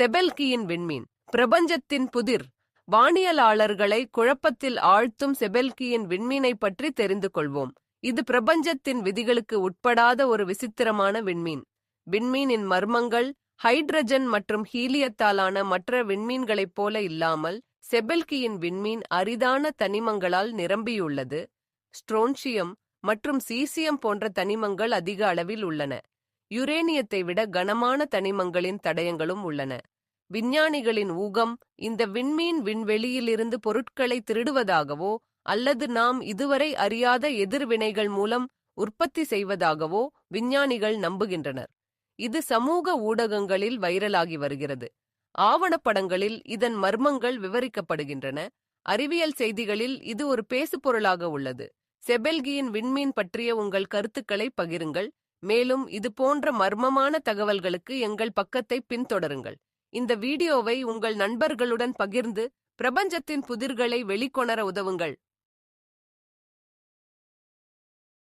செபெல்கியின் விண்மீன் பிரபஞ்சத்தின் புதிர். வானியலாளர்களை குழப்பத்தில் ஆழ்த்தும் செபெல்கியின் விண்மீனை பற்றி தெரிந்து கொள்வோம். இது பிரபஞ்சத்தின் விதிகளுக்கு உட்படாத ஒரு விசித்திரமான விண்மீன். விண்மீனின் மர்மங்கள் ஹைட்ரஜன் மற்றும் ஹீலியத்தாலான மற்ற விண்மீன்களைப் போல இல்லாமல் செபெல்கியின் விண்மீன் அரிதான தனிமங்களால் நிரம்பியுள்ளது. ஸ்ட்ரோன்ஷியம் மற்றும் சீசியம் போன்ற தனிமங்கள் அதிக அளவில் உள்ளன. யுரேனியத்தை விட கனமான தனிமங்களின் தடயங்களும் உள்ளன. விஞ்ஞானிகளின் ஊகம் இந்த விண்மீன் விண்வெளியிலிருந்து பொருட்களை திருடுவதாகவோ அல்லது நாம் இதுவரை அறியாத எதிர்வினைகள் மூலம் உற்பத்தி செய்வதாகவோ விஞ்ஞானிகள் நம்புகின்றனர். இது சமூக ஊடகங்களில் வைரலாகி வருகிறது. ஆவணப்படங்களில் இதன் மர்மங்கள் விவரிக்கப்படுகின்றன. அறிவியல் செய்திகளில் இது ஒரு பேசுபொருளாக உள்ளது. செபெல்கியின் விண்மீன் பற்றிய உங்கள் கருத்துக்களை பகிருங்கள். மேலும் இது போன்ற மர்மமான தகவல்களுக்கு எங்கள் பக்கத்தை பின்தொடருங்கள். இந்த வீடியோவை உங்கள் நண்பர்களுடன் பகிர்ந்து பிரபஞ்சத்தின் புதிர்களை வெளிக்கொணர உதவுங்கள்.